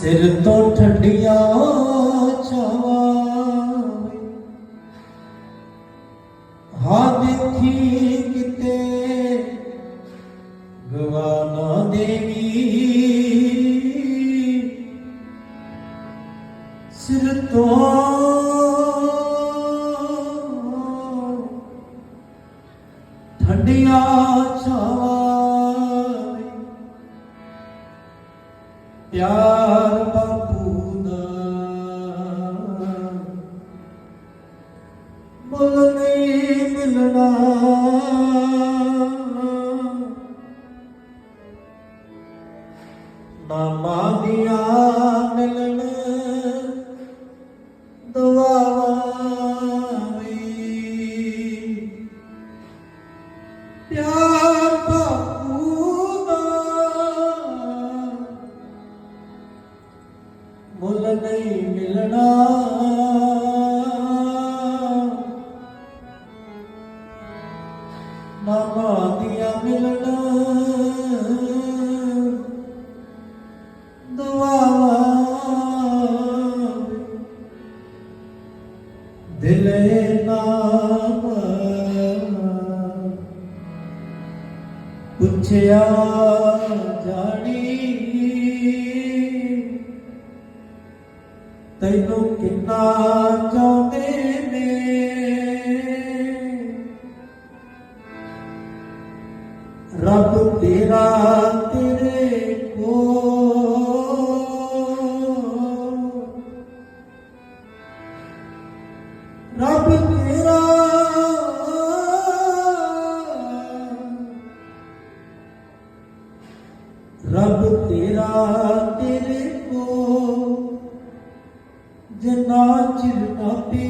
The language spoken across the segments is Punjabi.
ਸਿਰ ਤੋਂ ਠੰਡੀਆਂ ਛਾਵਾਂ ਹਾਂ ਦੇਖੀ ਕਿਤੇ ਗਵਾਨਾ ਦੇਵੀ। ਸਿਰ ਤੋਂ ਠੰਡੀਆਂ ਛਾਵਾਂ ਪਿਆਰ Oh. ਦਿਲੇ ਨਾਮ ਪੁੱਛਿਆ ਜਾਣੀ ਤੈਨੂੰ ਕਿੰਨਾ ਚਾਹੁੰਦੇ ਰੱਬ ਤੇਰਾ ਤੇਰੇ ਕੋ, ਜਿੰਨਾ ਚਿਰ ਆਪੇ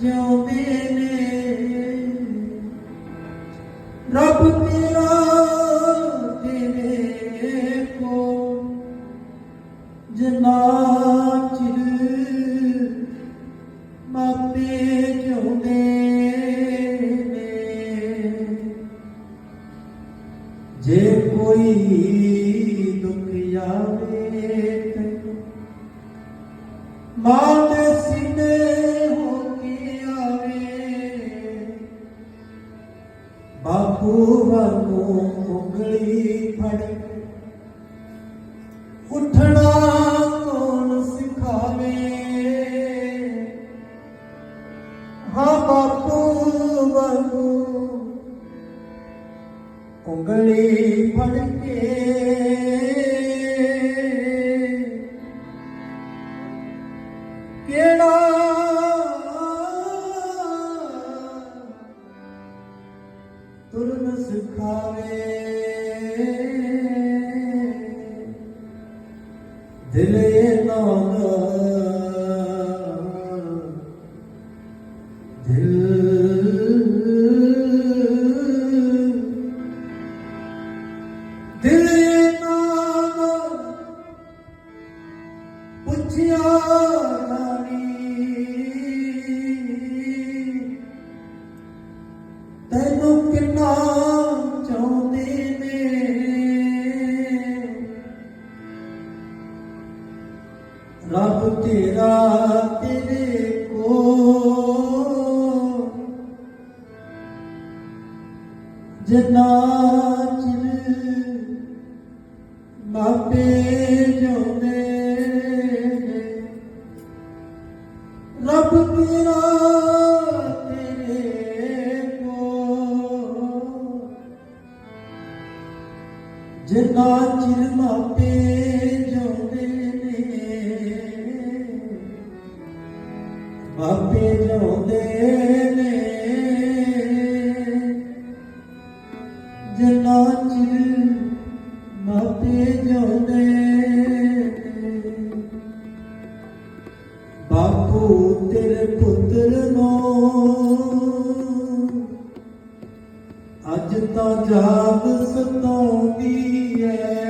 ਜਿਉਂਦੇ ਨੇ। ਰੱਬ ਤੇਰਾ ਤੇਰੇ ਕੋ, ਜਿੰਨਾ ਚਿਰ ਮਾਪੇ ਜਿਉਂਦੇ ਕੋਈ ਦੁੱਖ ਆਵੇ ਤੈਨੂੰ ਮਾਂ ਦੇ ਸੀਨੇ ਹੋ ਕੇ ਆਵੇ ਬਾਪੂ ਵਾਂਗੂ ਉਂਗਲੀ ਦਿਲੇ ਨਾਲ ਦਿਲ ਦਿਲੇ ਨਾਲ ਪੁੱਛਿਆ ਜਿੰਨਾ ਚਿਰ ਮਾਪੇ ਜਿਉਂਦੇ ਨੇ ਰੱਬ ਤੇਰਾ ਤੇਰੇ ਕੋ ਜਿੰਨਾ ਚਿਰ ਮਾਪੇ ਜਿਉਂਦੇ ਨੇ, ਮਾਪੇ ਜਿਉਂਦੇ ਨੇ ਬਾਪੂ ਤੇਰੇ ਪੁੱਤਰ ਨੂੰ। ਅੱਜ ਤਾਂ ਜਾਗ ਸਤਾਉਂਦੀ ਐ।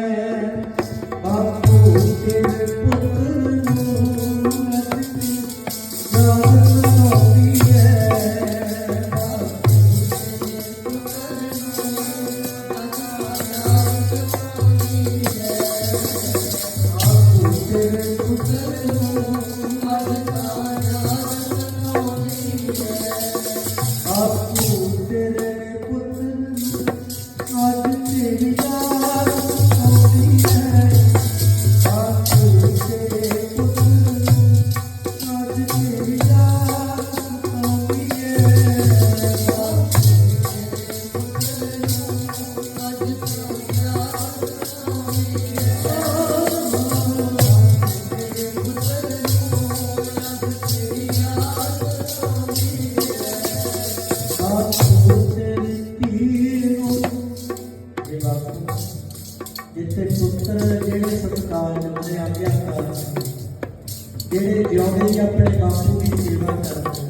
ਜਿਹੜੇ ਜਿਉਂਦੇ ਆਪਣੇ ਬਾਪੂ ਦੀ ਸੇਵਾ ਕਰਦੇ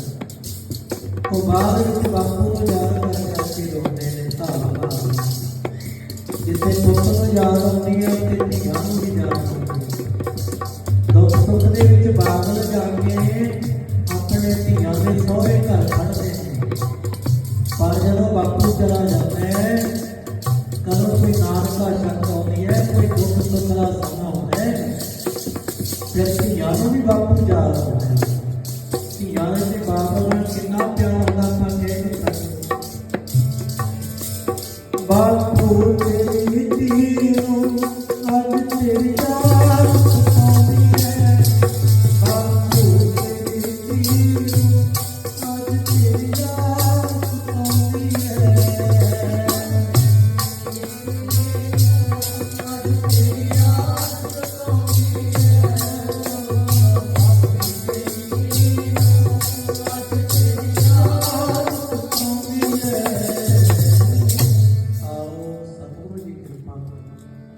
ਤੋਂ ਬਾਅਦ ਵਿੱਚ ਬਾਪੂ ਨੂੰ ਜਾ ਜਿੱਥੇ ਪੁੱਤ ਨੂੰ ਯਾਦ ਆਉਂਦੀ ਹੈ ਤੇ ਧੀਆਂ ਨੂੰ ਵੀ ਯਾਦ ਆਉਂਦੀ ਹੈ। ਦੁੱਖ ਸੁੱਖ ਦੇ ਵਿੱਚ ਬਾਦਲ ਜਾ ਕੇ ਆਪਣੇ ਧੀਆਂ ਦੇ ਸਹੁਰੇ ਘਰ ਖੜਦੇ ਨੇ। ਪਰ ਜਦੋਂ ਬਾਪੂ ਚਲਾ ਜਾਂਦਾ ਹੈ, ਕਦੋਂ ਕੋਈ ਨਾਨਕਾ ਸ਼ੱਕ ਆਉਂਦੀ ਹੈ, ਕੋਈ ਦੁੱਖ ਸੁੱਖ ਦਾ ਸਮਾਂ